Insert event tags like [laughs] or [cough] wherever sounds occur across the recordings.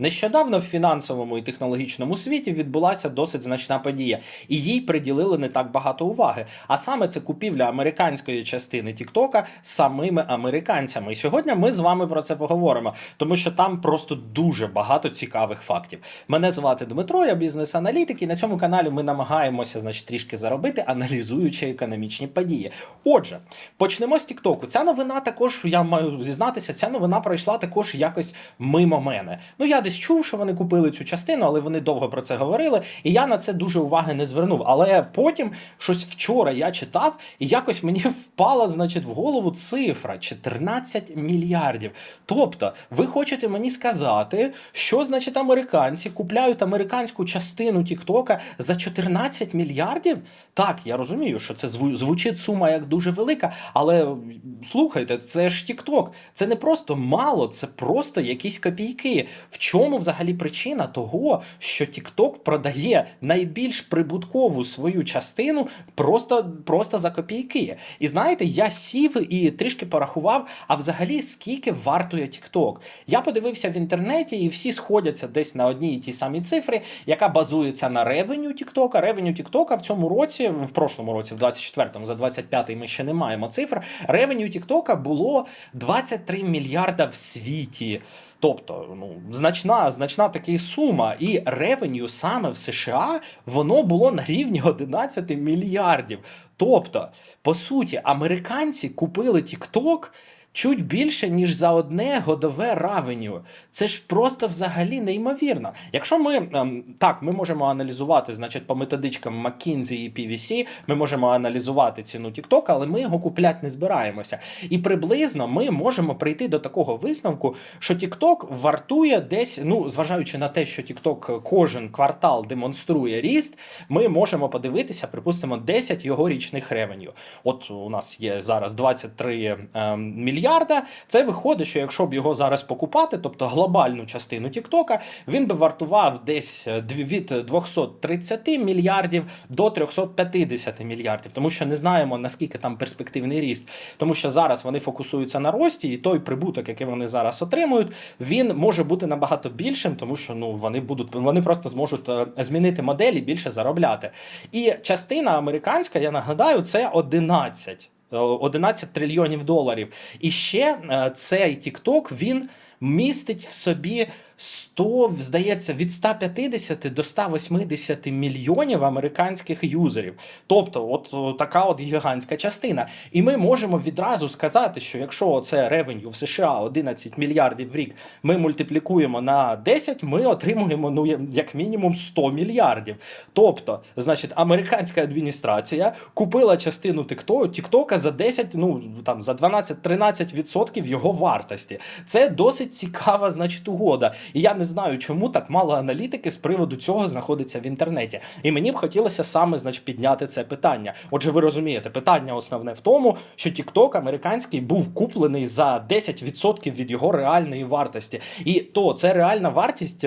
Нещодавно в фінансовому і технологічному світі відбулася досить значна подія, і їй приділили не так багато уваги. А саме це купівля американської частини Тіктока самими американцями. І сьогодні ми з вами про це поговоримо, тому що там просто дуже багато цікавих фактів. Мене звати Дмитро, я бізнес-аналітик, і на цьому каналі ми намагаємося, значить, трішки заробити, аналізуючи економічні події. Отже, почнемо з Тіктоку. Ця новина також, я маю зізнатися, ця новина пройшла також якось мимо мене. Ну я десь чув, що вони купили цю частину, але вони довго про це говорили, і я на це дуже уваги не звернув. Але потім щось вчора я читав, і якось мені [laughs] впала, значить, в голову цифра 14 мільярдів. Тобто, ви хочете мені сказати, що значить американці купляють американську частину Тіктока за 14 мільярдів? Так, я розумію, що це зву- звучить сума як дуже велика, але слухайте, це ж Тікток. Це не просто мало, це просто якісь копійки. В чому взагалі причина того, що TikTok продає найбільш прибуткову свою частину просто, просто за копійки? І знаєте, я сів і трішки порахував, а взагалі скільки вартує TikTok? Я подивився в інтернеті, і всі сходяться десь на одній і тій самій цифрі, яка базується на ревеню TikTok. Ревеню TikTok в цьому році, в прошлому році, в 24-му, за 25-й ми ще не маємо цифр. Ревеню TikTok було 23 мільярда в світі. Тобто, ну, значна, значна таки сума. І ревеню саме в США воно було на рівні 11 мільярдів. Тобто, по суті, американці купили TikTok чуть більше, ніж за одне годове равеню. Це ж просто взагалі неймовірно. Якщо ми ем, так, ми можемо аналізувати, значить, по методичкам McKinsey і PVC, ми можемо аналізувати ціну TikTok, але ми його купляти не збираємося. І приблизно ми можемо прийти до такого висновку, що TikTok вартує десь, ну, зважаючи на те, що TikTok кожен квартал демонструє ріст, ми можемо подивитися, припустимо, 10 його річних ревеню. От у нас є зараз 23 ем, мільярда. Це виходить, що якщо б його зараз покупати, тобто глобальну частину Тіктока, він би вартував десь від 230 мільярдів до 350 мільярдів, тому що не знаємо наскільки там перспективний ріст. Тому що зараз вони фокусуються на рості, і той прибуток, який вони зараз отримують, він може бути набагато більшим, тому що ну вони будуть вони просто зможуть е, змінити модель і більше заробляти. І частина американська, я нагадаю, це 11. Е, 11 трильйонів доларів. І ще е, цей TikTok, він містить в собі 100, здається, від 150 до 180 мільйонів американських юзерів. Тобто, от о, така от гігантська частина. І ми можемо відразу сказати, що якщо це ревеню в США 11 мільярдів в рік, ми мультиплікуємо на 10, ми отримуємо ну як мінімум 100 мільярдів. Тобто, значить, американська адміністрація купила частину TikTok за 10, ну там за 12-13% його вартості. Це досить цікава, значить, угода. І я не знаю, чому так мало аналітики з приводу цього знаходиться в інтернеті. І мені б хотілося саме, значить, підняти це питання. Отже, ви розумієте, питання основне в тому, що TikTok американський був куплений за 10% від його реальної вартості. І то це реальна вартість.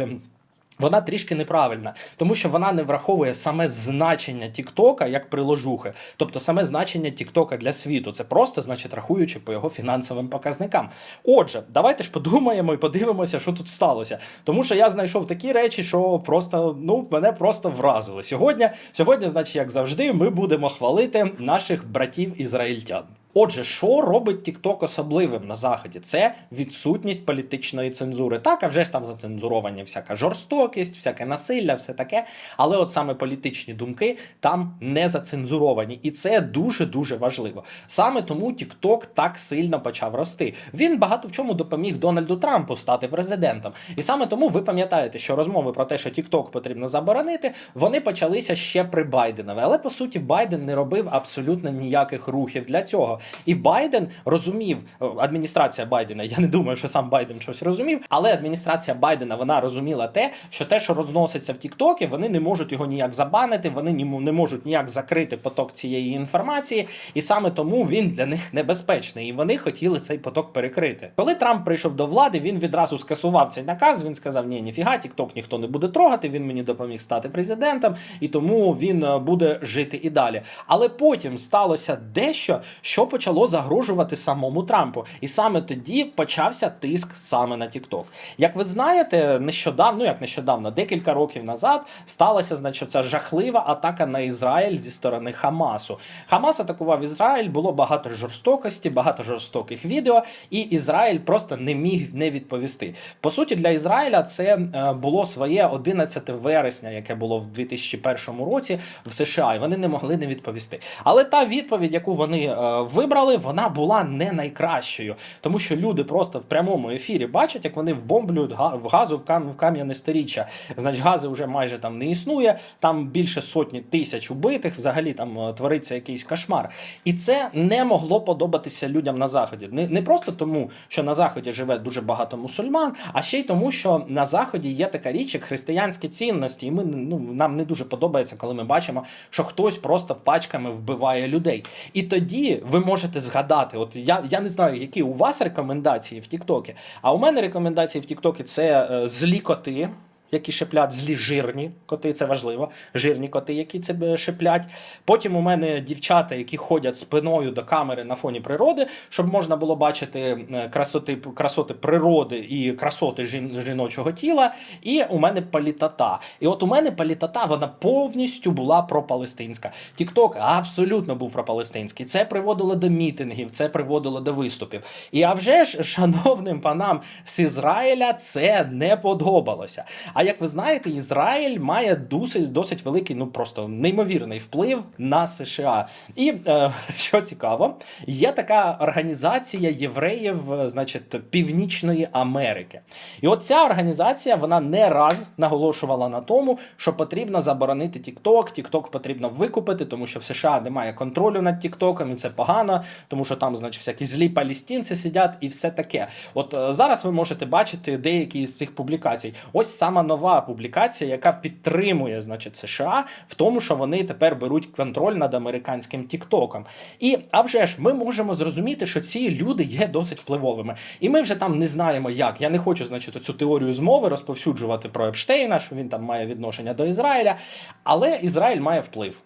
Вона трішки неправильна, тому що вона не враховує саме значення Тіктока як приложухи, тобто саме значення Тіктока для світу. Це просто, значить, рахуючи по його фінансовим показникам. Отже, давайте ж подумаємо і подивимося, що тут сталося. Тому що я знайшов такі речі, що просто ну мене просто вразили. Сьогодні, сьогодні, значить, як завжди, ми будемо хвалити наших братів ізраїльтян. Отже, що робить TikTok особливим на заході? Це відсутність політичної цензури. Так, а вже ж там зацензуровані всяка жорстокість, всяке насилля, все таке. Але от саме політичні думки там не зацензуровані, і це дуже дуже важливо. Саме тому TikTok так сильно почав рости. Він багато в чому допоміг Дональду Трампу стати президентом. І саме тому ви пам'ятаєте, що розмови про те, що TikTok потрібно заборонити, вони почалися ще при Байденові. Але по суті, Байден не робив абсолютно ніяких рухів для цього. І Байден розумів, е, адміністрація Байдена, я не думаю, що сам Байден щось розумів, але адміністрація Байдена вона розуміла те, що те, що розноситься в Тіктокі, вони не можуть його ніяк забанити, вони не можуть ніяк закрити поток цієї інформації, і саме тому він для них небезпечний. І вони хотіли цей поток перекрити. Коли Трамп прийшов до влади, він відразу скасував цей наказ. Він сказав: Ні, ніфіга, Тікток ніхто не буде трогати. Він мені допоміг стати президентом, і тому він е, буде жити і далі. Але потім сталося дещо, що почало загрожувати самому Трампу. І саме тоді почався тиск саме на TikTok. Як ви знаєте, нещодавно, ну як нещодавно, декілька років назад сталася, значить, ця жахлива атака на Ізраїль зі сторони Хамасу. Хамас атакував Ізраїль, було багато жорстокості, багато жорстоких відео, і Ізраїль просто не міг не відповісти. По суті, для Ізраїля це е, було своє 11 вересня, яке було в 2001 році в США, і вони не могли не відповісти. Але та відповідь, яку вони е, вибрали, вона була не найкращою, тому що люди просто в прямому ефірі бачать, як вони вбомблюють в газу в, кам- в кам'яне сторіччя. Значить, гази вже майже там не існує. Там більше сотні тисяч убитих. Взагалі там е, твориться якийсь кошмар. І це не могло подобатися людям на заході. Не, не просто тому, що на заході живе дуже багато мусульман, а ще й тому, що на заході є така річ, як християнські цінності, і ми ну нам не дуже подобається, коли ми бачимо, що хтось просто пачками вбиває людей. І тоді ви можете згадати, от я, я не знаю, які у вас рекомендації в Тіктокі, а у мене рекомендації в Тіктокі це е, злі коти. Які шиплять злі жирні коти, це важливо. Жирні коти, які це е, шиплять. Потім у мене дівчата, які ходять спиною до камери на фоні природи, щоб можна було бачити е, красоти, красоти природи і красоти жін, жіночого тіла. І у мене палітата. І от у мене палітата, вона повністю була пропалестинська. Тікток абсолютно був пропалестинський. Це приводило до мітингів, це приводило до виступів. І а вже ж, шановним панам з Ізраїля, це не подобалося. А як ви знаєте, Ізраїль має досить досить великий, ну просто неймовірний вплив на США. І е, [laughs] що цікаво, є така організація євреїв, е, значить, Північної Америки. І от ця організація вона не раз наголошувала на тому, що потрібно заборонити TikTok, TikTok потрібно викупити, тому що в США немає контролю над TikTok, і це погано, тому що там, значить, всякі злі палестинці сидять і все таке. От е, зараз ви можете бачити деякі з цих публікацій. Ось сама нова публікація, яка підтримує, значить, США в тому, що вони тепер беруть контроль над американським Тіктоком. І а вже ж ми можемо зрозуміти, що ці люди є досить впливовими. І ми вже там не знаємо, як. Я не хочу, значить, цю теорію змови розповсюджувати про Епштейна, що він там має відношення до Ізраїля, але Ізраїль має вплив.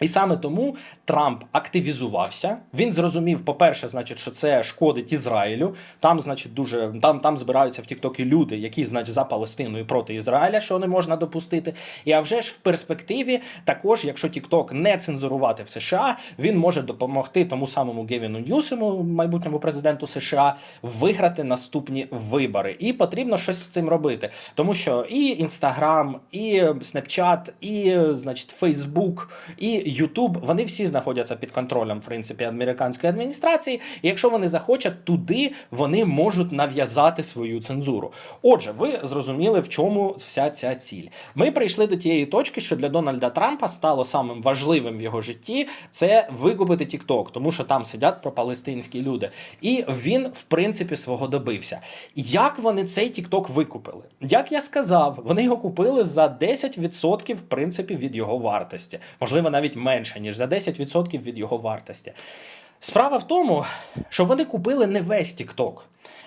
І саме тому Трамп активізувався. Він зрозумів, по-перше, значить, що це шкодить Ізраїлю. Там, значить, дуже там, там збираються в Тіктокі люди, які, значить, за Палестину і проти Ізраїля, що не можна допустити. І а вже ж в перспективі, також, якщо Тікток не цензурувати в США, він може допомогти тому самому Гевіну Ньюсему, майбутньому президенту США, виграти наступні вибори. І потрібно щось з цим робити, тому що і Інстаграм, і Snapchat, і, значить, Фейсбук, і Ютуб, вони всі знаходяться під контролем, в принципі, американської адміністрації. І якщо вони захочуть, туди вони можуть нав'язати свою цензуру. Отже, ви зрозуміли, в чому вся ця ціль. Ми прийшли до тієї точки, що для Дональда Трампа стало самим важливим в його житті це викупити TikTok, тому що там сидять пропалестинські люди. І він, в принципі, свого добився. Як вони цей TikTok викупили? Як я сказав, вони його купили за 10% в принципі від його вартості, можливо, навіть менше ніж за 10% від його вартості. Справа в тому, що вони купили не весь TikTok,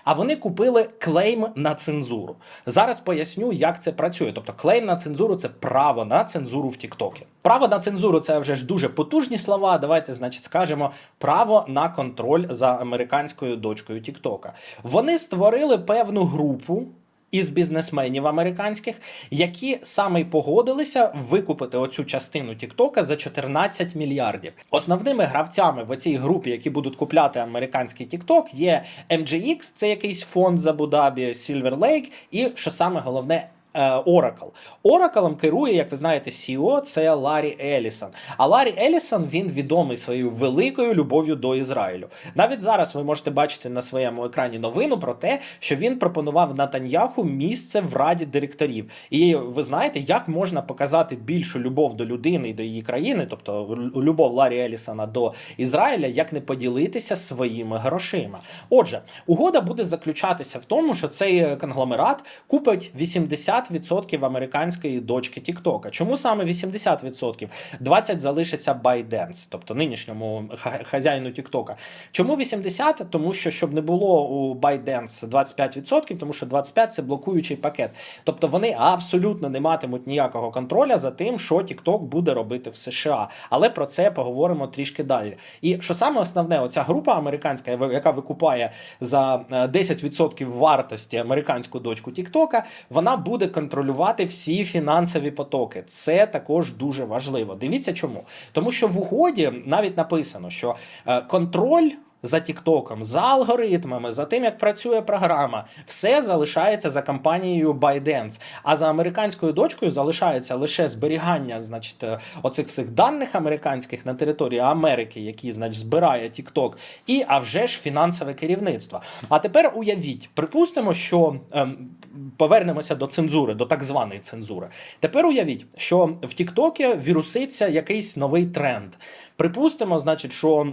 а вони купили клейм на цензуру. Зараз поясню, як це працює. Тобто, клейм на цензуру це право на цензуру в Тіктокі. Право на цензуру це вже ж дуже потужні слова. Давайте, значить, скажемо право на контроль за американською дочкою Тіктока. Вони створили певну групу із бізнесменів американських, які саме й погодилися викупити оцю частину Тіктока за 14 мільярдів. Основними гравцями в цій групі, які будуть купляти американський Тікток, є MGX, це якийсь фонд з Абу-Дабі, Silver Lake, і що саме головне. Е, Oracle. Oracle керує, як ви знаєте, CEO, це Ларі Елісон. А Ларі Елісон він відомий своєю великою любов'ю до Ізраїлю. Навіть зараз ви можете бачити на своєму екрані новину про те, що він пропонував Натаньяху місце в раді директорів. І ви знаєте, як можна показати більшу любов до людини і до її країни, тобто любов Ларі Елісона до Ізраїля, як не поділитися своїми грошима. Отже, угода буде заключатися в тому, що цей конгломерат купить 80 80% американської дочки TikTok. Чому саме 80%? 20% залишиться ByteDance, тобто нинішньому хазяїну TikTok. Чому 80%? Тому що щоб не було у ByteDance 25%, тому що 25% це блокуючий пакет. Тобто вони абсолютно не матимуть ніякого контроля за тим, що TikTok буде робити в США. Але про це поговоримо трішки далі. І що саме основне, оця група американська, яка викупає за е, 10% вартості американську дочку TikTok, вона буде контролювати всі фінансові потоки. Це також дуже важливо. Дивіться чому. Тому що в угоді навіть написано, що е, контроль. За Тіктоком, за алгоритмами, за тим, як працює програма, все залишається за компанією ByteDance. А за американською дочкою залишається лише зберігання, значить, е, оцих всіх даних американських на території Америки, які, значить, збирає TikTok, і а вже ж фінансове керівництво. А тепер уявіть, припустимо, що ем, повернемося до цензури, до так званої цензури. Тепер уявіть, що в Тіктокі віруситься якийсь новий тренд. Припустимо, значить, що.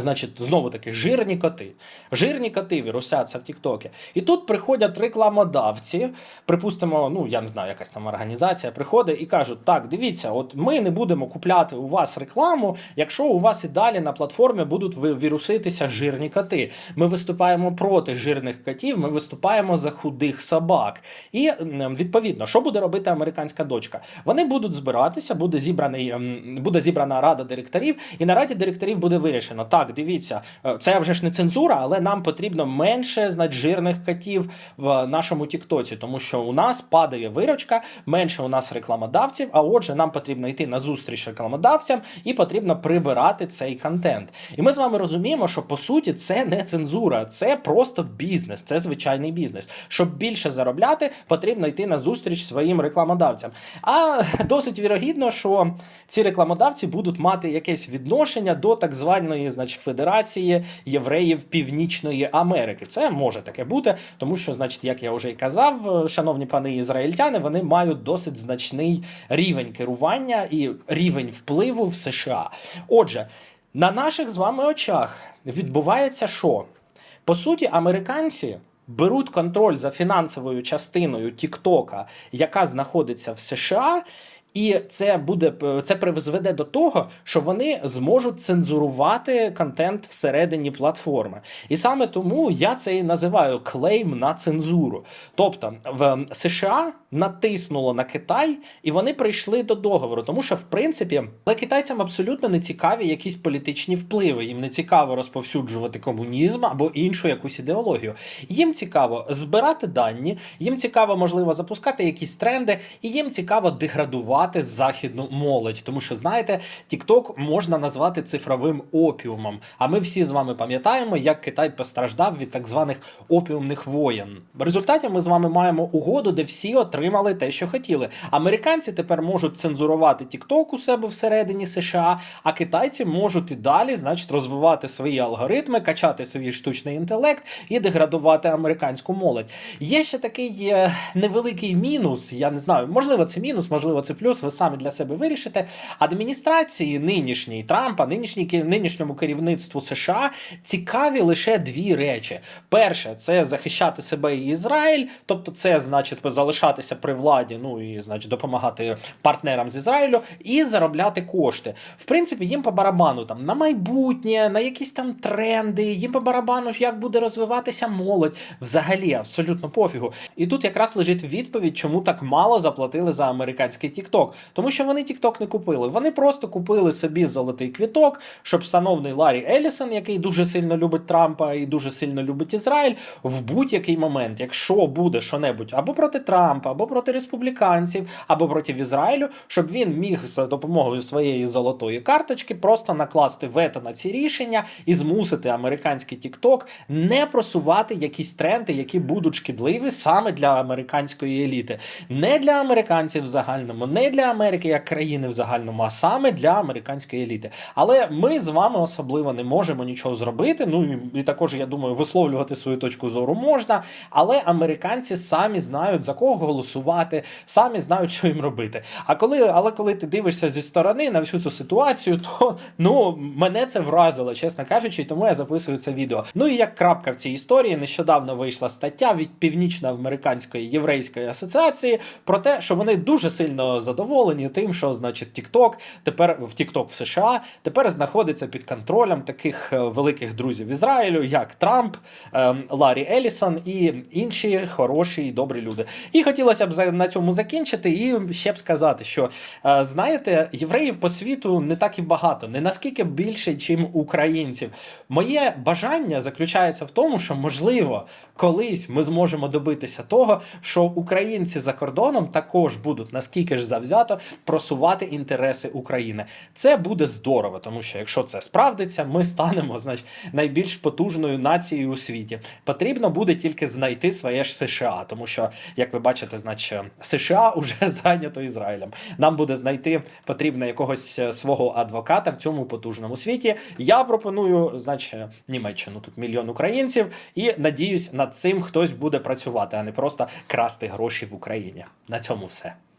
Значить, знову таки, жирні коти. Жирні коти вірусяться в Тіктокі. І тут приходять рекламодавці, припустимо, ну я не знаю, якась там організація приходить і кажуть: так, дивіться, от ми не будемо купляти у вас рекламу, якщо у вас і далі на платформі будуть віруситися жирні коти. Ми виступаємо проти жирних котів, ми виступаємо за худих собак. І відповідно, що буде робити американська дочка? Вони будуть збиратися, буде зібраний, буде зібрана рада директорів, і на раді директорів буде вирішено. Так, дивіться, е, це вже ж не цензура, але нам потрібно менше значить, жирних котів в нашому Тіктоці, тому що у нас падає виручка, менше у нас рекламодавців. А отже, нам потрібно йти на зустріч рекламодавцям і потрібно прибирати цей контент. І ми з вами розуміємо, що по суті це не цензура, це просто бізнес, це звичайний бізнес. Щоб більше заробляти, потрібно йти на зустріч своїм рекламодавцям. А [laughs] досить вірогідно, що ці рекламодавці будуть мати якесь відношення до так званої значить, Федерації євреїв Північної Америки. Це може таке бути, тому що, значить, як я вже й казав, е, шановні пани ізраїльтяни, вони мають досить значний рівень керування і рівень впливу в США. Отже, на наших з вами очах відбувається що? По суті, американці беруть контроль за фінансовою частиною Тіктока, яка знаходиться в США. І це буде це призведе до того, що вони зможуть цензурувати контент всередині платформи. І саме тому я це і називаю клейм на цензуру. Тобто в США натиснуло на Китай, і вони прийшли до договору, тому що в принципі але китайцям абсолютно не цікаві якісь політичні впливи. Їм не цікаво розповсюджувати комунізм або іншу якусь ідеологію. Їм цікаво збирати дані, їм цікаво, можливо, запускати якісь тренди, і їм цікаво деградувати західну молодь. Тому що знаєте, TikTok можна назвати цифровим опіумом. А ми всі з вами пам'ятаємо, як Китай постраждав від так званих опіумних воєн. В результаті ми з вами маємо угоду, де всі отримали те, що хотіли. Американці тепер можуть цензурувати TikTok у себе всередині США, а китайці можуть і далі, значить, розвивати свої алгоритми, качати свій штучний інтелект і деградувати американську молодь. Є ще такий е, невеликий мінус. Я не знаю, можливо, це мінус, можливо, це плюс. Ви самі для себе вирішите. Адміністрації нинішньої Трампа, нинішній нинішньому керівництву США цікаві лише дві речі: перше, це захищати себе і Ізраїль, тобто, це значить залишатися при владі, ну і значить допомагати партнерам з Ізраїлю і заробляти кошти. В принципі, їм по барабану там на майбутнє, на якісь там тренди, їм по барабану, як буде розвиватися молодь. Взагалі, абсолютно пофігу. І тут якраз лежить відповідь, чому так мало заплатили за американський TikTok. Тому що вони TikTok не купили. Вони просто купили собі золотий квіток, щоб шановний Ларі Елісон, який дуже сильно любить Трампа і дуже сильно любить Ізраїль, в будь-який момент, якщо буде що-небудь або проти Трампа, або проти республіканців, або проти Ізраїлю, щоб він міг за допомогою своєї золотої карточки просто накласти вето на ці рішення і змусити американський TikTok не просувати якісь тренди, які будуть шкідливі саме для американської еліти, не для американців в загальному, не для Америки як країни в загальному, а саме для американської еліти. Але ми з вами особливо не можемо нічого зробити. Ну і, також я думаю, висловлювати свою точку зору можна. Але американці самі знають за кого голосувати, самі знають, що їм робити. А коли, але коли ти дивишся зі сторони на всю цю ситуацію, то ну мене це вразило, чесно кажучи, тому я записую це відео. Ну і як крапка в цій історії, нещодавно вийшла стаття від Північно-Американської єврейської асоціації про те, що вони дуже сильно задоволені тим, що значить TikTok тепер в TikTok в США тепер знаходиться під контролем таких е, великих друзів Ізраїлю, як Трамп, ем, Ларі Елісон і інші хороші і добрі люди. І хотілося б на цьому закінчити і ще б сказати, що е, знаєте, євреїв по світу не так і багато, не наскільки більше, чим українців. Моє бажання заключається в тому, що можливо колись ми зможемо добитися того, що українці за кордоном також будуть наскільки ж завзято просувати інтереси України. Це буде здорово, тому що якщо це справдиться, ми станемо значить, найбільш потужною нацією у світі. Потрібно буде тільки знайти своє ж США, тому що, як ви бачите, значить США [laughs] вже зайнято Ізраїлем. Нам буде знайти потрібно якогось е, свого адвоката в цьому потужному світі. Я пропоную, значить, Німеччину тут мільйон українців, і надіюсь, над цим хтось буде працювати, а не просто красти гроші в Україні. На цьому все.